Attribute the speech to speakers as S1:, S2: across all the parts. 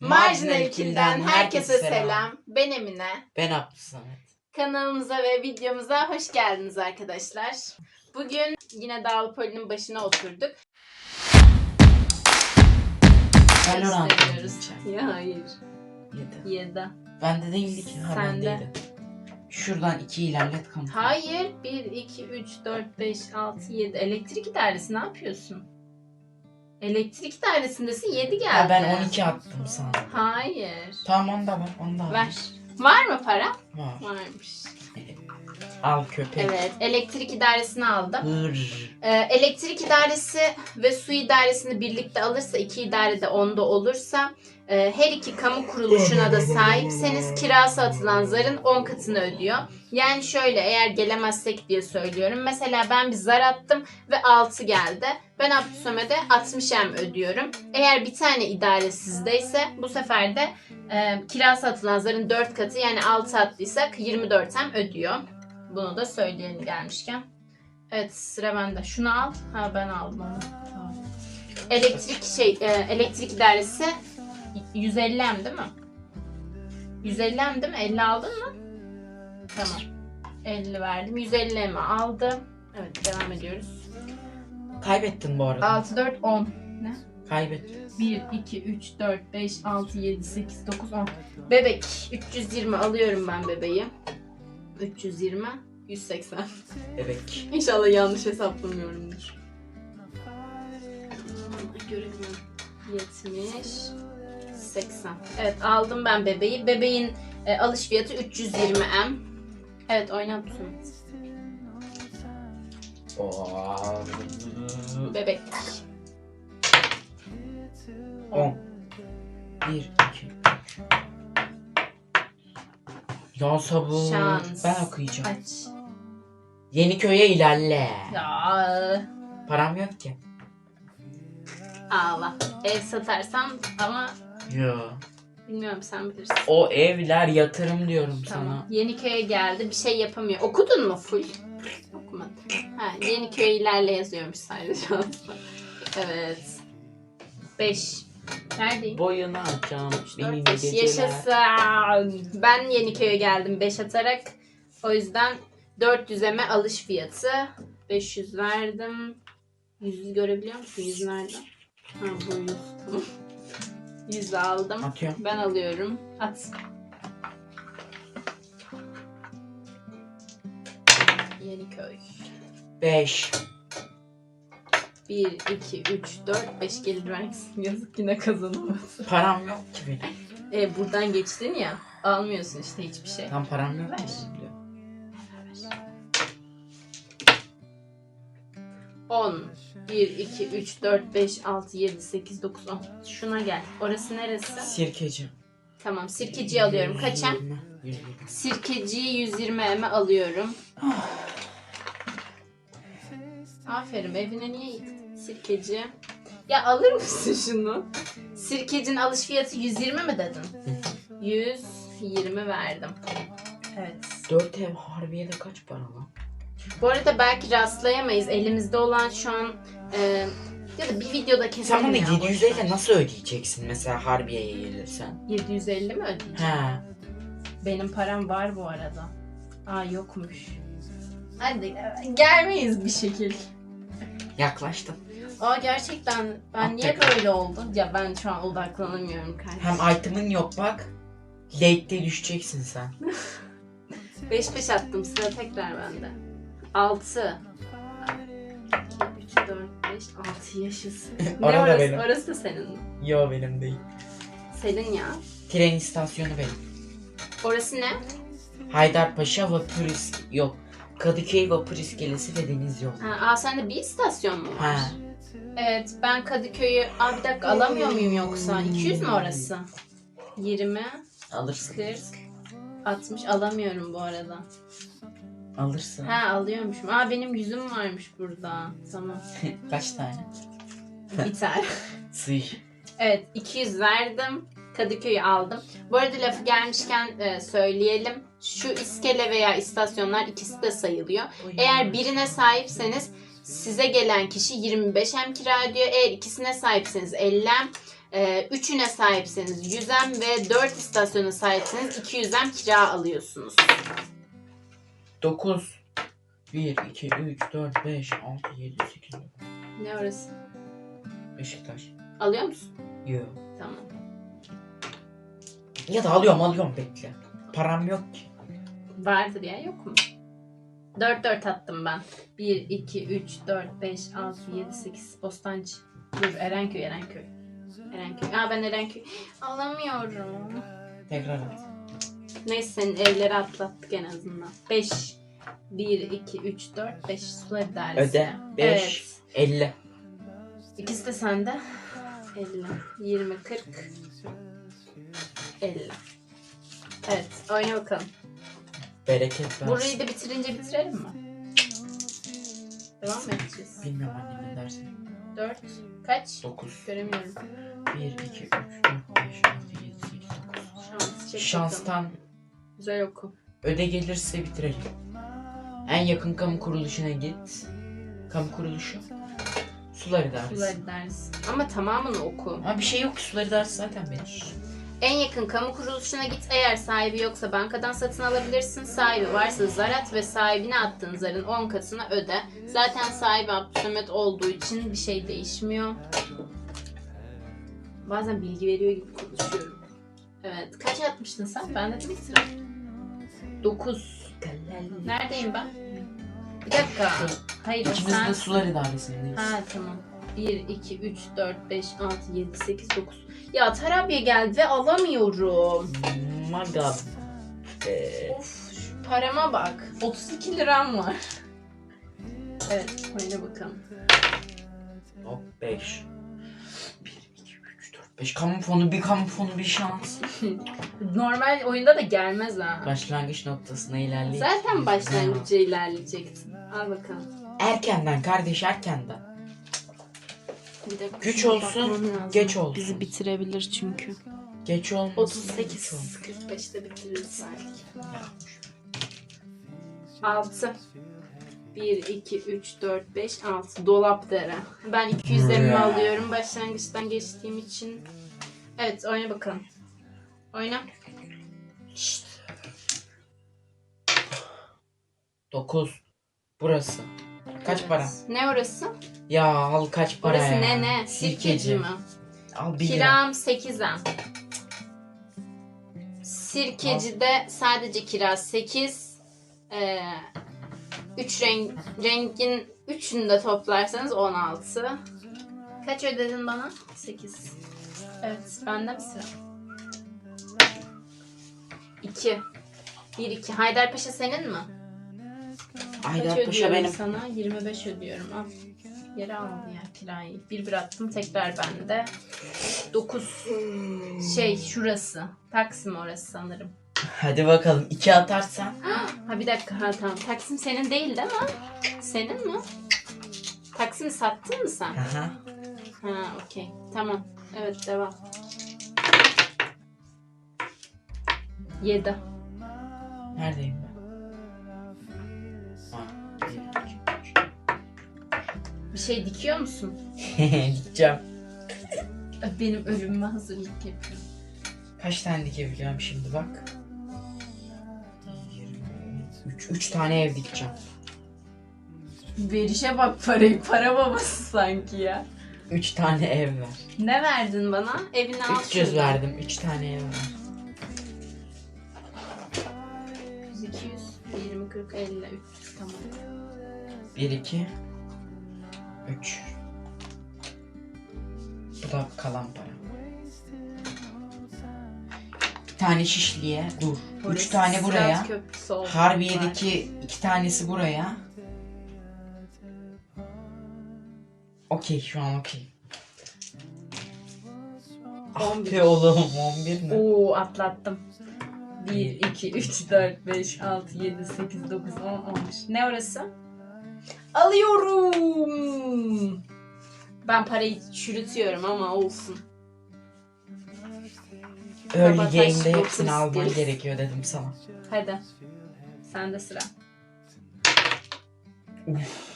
S1: Marjinal Kil'den herkese selam. Ben Emine.
S2: Ben Abdülsamet.
S1: Kanalımıza ve videomuza hoş geldiniz arkadaşlar. Bugün yine Dağlı Poli'nin başına oturduk.
S2: Ben oran
S1: Gösteriyoruz. Ya hayır.
S2: Yedi.
S1: Yedi.
S2: Bende değildi ki. Ha,
S1: Sende.
S2: bendeydi. Şuradan iki ilerlet kanka.
S1: Hayır. 1, 2, 3, 4, 5, 6, 7. Elektrik idaresi ne yapıyorsun? Elektrik idaresindesin 7 geldi.
S2: Ha, ben 12 attım sana.
S1: Hayır.
S2: Tamam onda var. Onda var.
S1: Ver. Var mı para?
S2: Var.
S1: Varmış.
S2: Al köpek.
S1: Evet. Elektrik idaresini aldım.
S2: Hır.
S1: Ee, elektrik idaresi ve su idaresini birlikte alırsa, iki idare de onda olursa, her iki kamu kuruluşuna da sahipseniz kirası atılan zarın 10 katını ödüyor. Yani şöyle eğer gelemezsek diye söylüyorum. Mesela ben bir zar attım ve 6 geldi. Ben Abdülsömed'e 60 em ödüyorum. Eğer bir tane idare sizdeyse bu sefer de e, kirası atılan zarın 4 katı yani 6 attıysak 24 em ödüyor. Bunu da söyleyelim gelmişken. Evet sıra bende. Şunu al. Ha ben aldım onu. Elektrik şey e, elektrik idaresi 150 em değil mi? 150 em değil mi? 50 aldın mı? Tamam. 50 verdim. 150 em'i aldım. Evet devam ediyoruz.
S2: Kaybettin bu arada.
S1: 6 4 10. Ne?
S2: Kaybettin.
S1: 1 2 3 4 5 6 7 8 9 10. Bebek 320 alıyorum ben bebeği. 320 180.
S2: Bebek.
S1: İnşallah yanlış hesaplamıyorumdur. Göremiyorum. 70 80. Evet aldım ben bebeği. Bebeğin e, alış fiyatı 320 M. Evet oynat.
S2: Oo.
S1: Bebek.
S2: 10. 1, 2, 3. Ya sabır.
S1: Şans.
S2: Ben okuyacağım.
S1: Aç.
S2: Yeniköy'e ilerle.
S1: Ya
S2: Param yok ki.
S1: ağla. Ev satarsam ama
S2: Yo.
S1: bilmiyorum sen bilirsin.
S2: O evler yatırım diyorum
S1: Tamam.
S2: sana.
S1: Yeniköy'e geldi. Bir şey yapamıyor. Okudun mu full? Okumadım. Ha, Yeniköy ilerle yazıyormuş sadece. Evet. 5. Neredeyim?
S2: Boyunu açacağım. Benim
S1: 4, 5.
S2: geceler.
S1: Yaşasın. Ben Yeniköy'e geldim 5 atarak. O yüzden 400'eme alış fiyatı. 500 verdim. 100 görebiliyor musun? 100 verdim. Ha bu 100. Tamam. 100 aldım.
S2: Atıyorum.
S1: Ben alıyorum. At. Yeniköy.
S2: 5.
S1: 1, 2, 3, 4, 5 gelir vergisi. Yazık yine kazanamadım.
S2: Param yok ki benim.
S1: E, buradan geçtin ya. Almıyorsun işte hiçbir şey.
S2: Tam param yok
S1: Ver. 1, 2, 3, 4, 5, 6, 7, 8, 9, 10. Şuna gel. Orası neresi?
S2: Sirkeci.
S1: Tamam. Sirkeciyi alıyorum. Kaça?
S2: 120, 120.
S1: Sirkeciyi 120 eme alıyorum. Aferin evine niye yıktın Sirkeci? Ya alır mısın şunu? Sirkecinin alış fiyatı 120 mi dedin? 120 verdim. Evet.
S2: 4 ev harbiyede kaç para lan?
S1: Bu arada belki rastlayamayız. Elimizde olan şu an e, ya da bir videoda keselim
S2: Sen bana
S1: ya.
S2: 700 ile nasıl ödeyeceksin mesela Harbiye'ye gelirsen?
S1: 750 mi ödeyeceğim?
S2: He.
S1: Benim param var bu arada. Aa yokmuş. Hadi gelmeyiz bir şekil.
S2: Yaklaştın.
S1: Aa gerçekten ben
S2: At
S1: niye böyle oldu? Ya ben şu an odaklanamıyorum kardeşim.
S2: Hem item'ın yok bak. Late'de düşeceksin sen.
S1: 5 5 attım sıra tekrar bende. 6 2 3 4 5 6 yaşasın. ne
S2: Orada
S1: orası?
S2: benim.
S1: Orası da senin mi?
S2: Yo benim değil.
S1: Senin ya.
S2: Tren istasyonu benim.
S1: Orası ne?
S2: Haydarpaşa vapur is yok. Kadıköy vapur iskelesi ve deniz yolu.
S1: Ha, aa sende bir istasyon mu var?
S2: Ha.
S1: Evet ben Kadıköy'ü... Aa bir dakika alamıyor muyum yoksa? 200 mü orası? 20,
S2: Alırsın.
S1: 40, 60 alamıyorum bu arada.
S2: Alırsın.
S1: Ha alıyormuşum. Aa benim yüzüm varmış burada. Tamam.
S2: Kaç tane?
S1: Bir tane.
S2: Sıy.
S1: Evet 200 verdim. Kadıköy'ü aldım. Bu arada lafı gelmişken e, söyleyelim. Şu iskele veya istasyonlar ikisi de sayılıyor. Eğer birine sahipseniz size gelen kişi 25 hem kira ödüyor. Eğer ikisine sahipseniz 50 hem. Ee, üçüne sahipseniz 100'em ve 4 istasyona sahipseniz 200'em kira alıyorsunuz.
S2: 9 1 2 3 4 5 6 7 8 9
S1: Ne orası?
S2: Beşiktaş.
S1: Alıyor musun?
S2: Yo.
S1: Tamam.
S2: Ya da alıyorum alıyorum bekle. Param yok ki.
S1: Vardır ya yok mu? 4 4 attım ben. 1 2 3 4 5 6 7 8 Bostancı. Dur Erenköy Erenköy. Erenköy. Aa ben Erenköy alamıyorum.
S2: Tekrar at.
S1: Neyse senin evleri atlattık en azından. 5 1 2 3 4 5 sular idaresi.
S2: Öde. 5
S1: Evet.
S2: 50.
S1: İkisi de sende. 50 20 40 50. Evet, oyna bakalım.
S2: Bereket versin.
S1: Burayı da bitirince bitirelim mi? Devam mı edeceğiz?
S2: Bilmiyorum anne ne dersin.
S1: 4 kaç?
S2: 9
S1: Göremiyorum.
S2: 1 2 3 4 5 6 7 8 9
S1: Şans. Çek bakalım.
S2: Şanstan
S1: Güzel oku.
S2: öde gelirse bitirelim. En yakın kamu kuruluşuna git. Kamu kuruluşu. Sular idaresi.
S1: Sular idaresi. Ama tamamını oku.
S2: Ama bir şey yok sular idaresi zaten benim.
S1: En yakın kamu kuruluşuna git. Eğer sahibi yoksa bankadan satın alabilirsin. Sahibi varsa zar at ve sahibine attığın zarın 10 katını öde. Zaten sahibi Abdülsamet olduğu için bir şey değişmiyor. Bazen bilgi veriyor gibi konuşuyorum. Evet. Kaç atmıştın sen? Ben de bir sıra. 9. Neredeyim ben? Bir dakika. Hayır
S2: İkimiz
S1: sen...
S2: de sular idaresindeyiz.
S1: Ha tamam. 1, 2, 3, 4, 5, 6, 7, 8, 9. Ya Tarabya geldi ve alamıyorum.
S2: Ee,
S1: Of şu parama bak. 32 liram var. Evet oyna bakalım.
S2: hop 5. 1 2 3 4 5 kamu fonu bir kamu fonu bir şans.
S1: Normal oyunda da gelmez ha.
S2: Başlangıç noktasına ilerleyip.
S1: Zaten başlangıca ilerleyecektin. Al bakalım.
S2: Erkenden kardeş erkenden.
S1: Bir
S2: Güç olsun, geç olsun.
S1: Bizi bitirebilir çünkü.
S2: Geç olmasın.
S1: 38, 45'te bitiririz belki. 6 1, 2, 3, 4, 5, 6 dolap dere. Ben 200 emmi
S2: Yeah.
S1: alıyorum başlangıçtan geçtiğim için. Evet oyna bakalım. Oyna. Şşt.
S2: 9. Burası. Kaç
S1: Evet.
S2: para?
S1: Ne orası?
S2: Ya al kaç para
S1: Orası
S2: ya.
S1: ne ne? Sirkeci mi?
S2: Al 1 lira.
S1: Kiram 8 em. Sirkeci'de sadece kira 8. Ee, 3 renk, rengin 3'ünü de toplarsanız 16. Kaç ödedin bana? 8. Evet, bende mi sıra? 2. 1 2. Haydarpaşa senin mi? Kaç
S2: Haydarpaşa
S1: ödüyorum
S2: benim.
S1: sana? 25 ödüyorum. Al. Yere aldı ya kirayı. Bir bir attım tekrar bende. 9. Şey şurası. Taksim orası sanırım.
S2: Hadi bakalım 2 atarsan.
S1: Ha bir dakika ha tamam. Taksim senin değil değil mi? Senin mi? Taksim'i sattın mı sen?
S2: Aha.
S1: Ha okey. Tamam. Evet devam. 7.
S2: Neredeyim ben? Bir, iki,
S1: şey dikiyor musun?
S2: Gideceğim.
S1: Benim ölümüme hazırlık yapıyorum.
S2: Kaç tane dikebiliyorum şimdi bak. 3 3 tane ev dikeceğim.
S1: Verişe bak parayı. Para babası sanki ya.
S2: 3 tane ev ver.
S1: Ne verdin bana? Evin altında.
S2: 300 verdim. 3 tane ev ver.
S1: 100, 200, 20, 40, 50, 300 tamam.
S2: 1 2 3 Bu da kalan para. Tane şişliğe dur. 3
S1: Orası
S2: tane buraya. Harbiye'deki iki tanesi buraya. Okey şu an okey. Ah
S1: 11.
S2: be oğlum 11 mi?
S1: Oo atlattım. 1, 2, 3, 4, 5, 6, 7, 8, 9, 10, 11. Ne orası? Alıyorum. Ben parayı çürütüyorum ama olsun.
S2: Early
S1: Baba taş,
S2: game'de
S1: dokuz,
S2: hepsini alman gerekiyor dedim sana.
S1: Hadi. Sende sıra.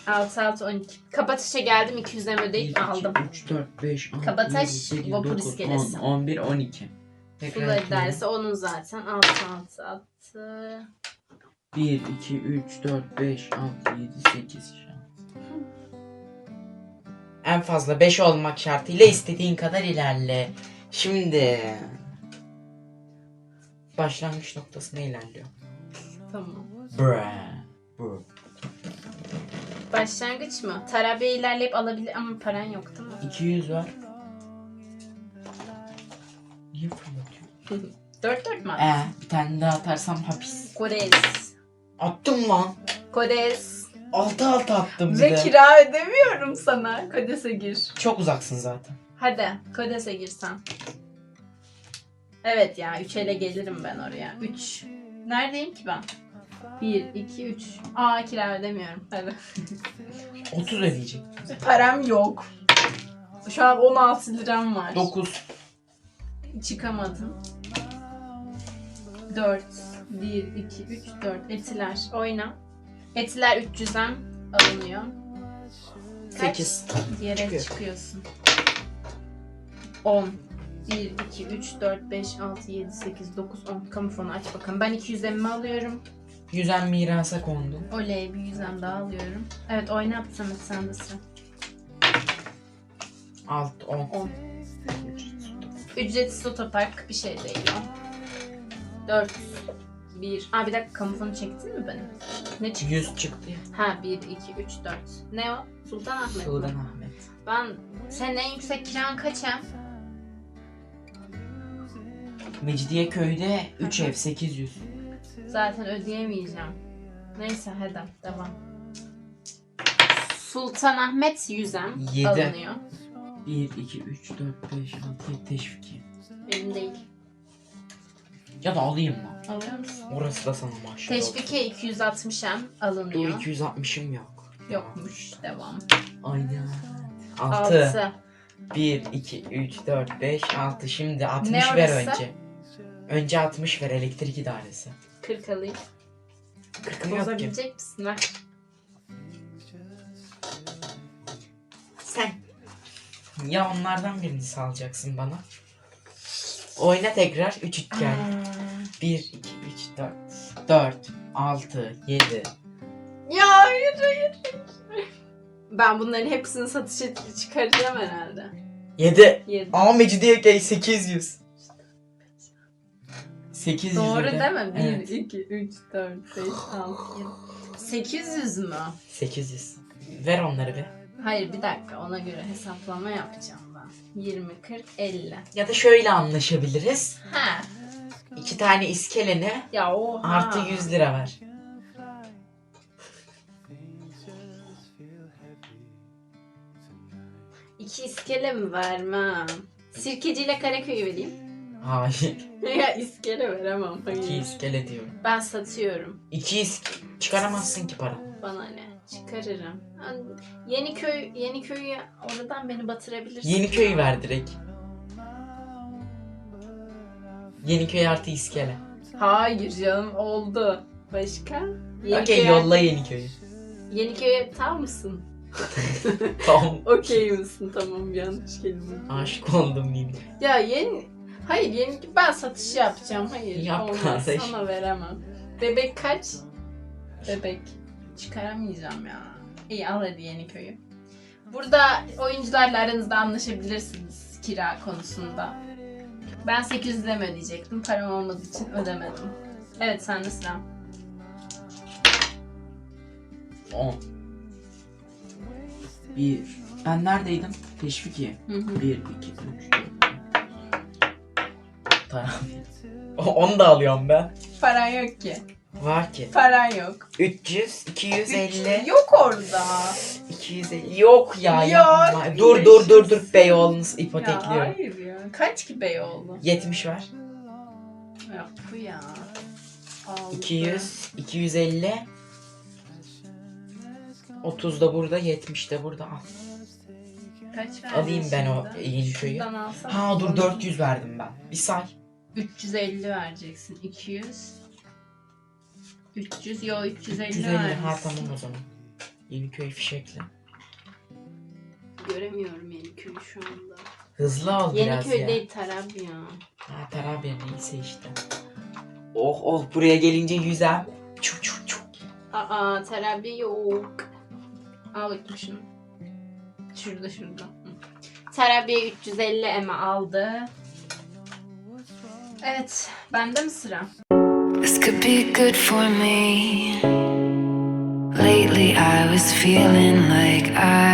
S1: 6 6 12. Kapatışa geldim 200'den ödeyip aldım.
S2: 3, 4, 5, 6,
S1: Kabataş,
S2: 7, 8,
S1: vapur
S2: 9,
S1: iskelesi.
S2: 10, 11, 12. Tekrar
S1: Sular
S2: ekleyelim.
S1: dersi onun zaten. 6 6 6.
S2: 1, 2, 3, 4, 5, 6, 7, 8 şu an. En fazla 5 olmak şartıyla istediğin kadar ilerle. Şimdi başlangıç noktasına ilerliyor.
S1: Tamam.
S2: Bra. Bra.
S1: Başlangıç mı? Tarabya'yı ilerleyip alabilir ama paran yok değil mi?
S2: 200 var. Niye fırlatıyor?
S1: 4 4 mü?
S2: Ee, bir tane daha atarsam hapis.
S1: Kodes.
S2: Attım lan.
S1: Kodes.
S2: 6 6 attım bir
S1: Ve
S2: de.
S1: kira ödemiyorum sana. Kodes'e gir.
S2: Çok uzaksın zaten.
S1: Hadi Kodes'e girsen. Evet ya 3 ele gelirim ben oraya. 3. Neredeyim ki ben? 1, 2, 3. Aa kira ödemiyorum. Hadi.
S2: 30 ödeyecek.
S1: Param yok. Şu an 16 liram var.
S2: 9.
S1: Çıkamadım. 4, 1, 2, 3, 4. Etiler. Oyna. Etiler 300'den alınıyor. Kaç?
S2: 8.
S1: Yere
S2: Çıkıyor.
S1: çıkıyorsun. 10. 1, 2, 3, 4, 5, 6, 7, 8, 9, 10. Kamu fonu aç bakalım. Ben 200 emmimi alıyorum.
S2: Yüzen mirasa kondu.
S1: Oley bir yüzden daha alıyorum. Evet oyna Samet sen de sıra.
S2: 6, 10.
S1: 10. Ücretsiz otopark bir şey değil o. 4. 1. Aa bir dakika kamu fonu çektin mi benim? Ne çıktı?
S2: 100 çıktı ya.
S1: Ha 1, 2, 3, 4. Ne o? Sultanahmet mi?
S2: Sultan Ahmet.
S1: Ben senin en yüksek kiran kaç hem?
S2: Mecidiyeköy'de 3
S1: Hı hı.
S2: ev 800.
S1: Zaten ödeyemeyeceğim. Neyse hadi devam. Sultanahmet yüzem
S2: Yedi.
S1: alınıyor.
S2: 1, 2, 3, 4, 5, 6, 7 teşviki.
S1: Benim değil.
S2: Ya da alayım lan.
S1: Alıyor musun?
S2: Orası da sana maşallah.
S1: Teşvike 260 hem
S2: Dur
S1: alınıyor.
S2: 260'ım yok.
S1: Yokmuş. Devam.
S2: Aynen. 6.
S1: 6.
S2: 1, 2, 3, 4, 5, 6. Şimdi 60
S1: Ne
S2: ver
S1: orası?
S2: önce. Önce 60 ver elektrik idaresi.
S1: 40 alayım.
S2: 40'ım yok ki.
S1: Bozabilecek misin? Ver.
S2: Sen. Ya onlardan birini salacaksın bana. Oyna tekrar 3 üçgen.
S1: Aa.
S2: 1, 2, 3, 4. 4, 6, 7.
S1: Ya hayır hayır. Ben bunların hepsini satışa çıkaracağım herhalde.
S2: 7.
S1: 7.
S2: Aa Mecidiyeköy 800. 800
S1: Doğru değil mi? 1,
S2: Evet.
S1: 2, 3, 4, 5, 6, 7. 800 mü?
S2: 800. Ver onları bir.
S1: Hayır bir dakika ona göre hesaplama yapacağım ben. 20, 40, 50.
S2: Ya da şöyle anlaşabiliriz.
S1: Ha.
S2: İki tane iskelene
S1: Ya oha.
S2: artı 100 lira ver.
S1: İki iskele mi vermem? Sirkeciyle Karaköy'ü vereyim.
S2: Hayır.
S1: ya iskele veremem. Hayır.
S2: İki iskele diyorum.
S1: Ben satıyorum.
S2: İki isk çıkaramazsın ki para.
S1: Bana ne? Çıkarırım. Yani Yeniköy, Yeniköy'ü oradan beni batırabilirsin.
S2: Yeniköy'ü ver direkt. Yeniköy artı iskele.
S1: Hayır canım oldu. Başka?
S2: Okey yolla Yeniköy'ü.
S1: Yeniköy'e tam mısın?
S2: tamam.
S1: Okey misin? Tamam yanlış kelime.
S2: Aşık oldum yine.
S1: Ya yeni... Hayır yeni... Ben satış yapacağım. Hayır
S2: Yap
S1: olmaz.
S2: kardeş.
S1: Sana veremem. Bebek kaç? Bebek. Çıkaramayacağım ya. İyi al hadi Yeniköy'ü. Burada oyuncularla aranızda anlaşabilirsiniz kira konusunda. Ben 800 lira ödeyecektim? Param olmadığı için ödemedim. Evet sen de sıra.
S2: 10. 1. Ben neredeydim? Teşviki.
S1: Hı hı.
S2: 1, 2, 3, 4. Tamam. Onu da alıyorum ben.
S1: Paran yok ki.
S2: Var ki.
S1: Paran yok.
S2: 300, 250,
S1: Yok orada.
S2: 250. Yok ya.
S1: Yok,
S2: yapma. Dur dur dur dur. Beyoğlu'nu
S1: Ya
S2: ipotekliyorum.
S1: hayır ya. Kaç ki Beyoğlu?
S2: 70 var.
S1: Ya bu ya. Aldı.
S2: 200, 250. 30 da burada, 70 de burada. Al.
S1: Kaç verdin
S2: Alayım ben o
S1: şimdi?
S2: yeni köyü.
S1: Şuradan alsam.
S2: Ha dur 400 verdim ben. Bir say.
S1: 350 vereceksin. 200. 300 yo 350
S2: 350 ha
S1: vermişsin.
S2: tamam o zaman. Yeniköy fişekli.
S1: Göremiyorum Yeniköy'ü şu anda.
S2: Hızlı ol biraz
S1: Yeniköy
S2: ya.
S1: değil Tarabya.
S2: Ha Tarabya neyse işte. Oh oh buraya gelince yüzem. Çuk çuk çuk.
S1: Aa Tarabya yok. Al bakayım şunu. Şurada şurada. Hı. Tarabya 350 eme aldı. Evet, bende mi sıra?
S3: This could be good for me. Lately, I was feeling like I.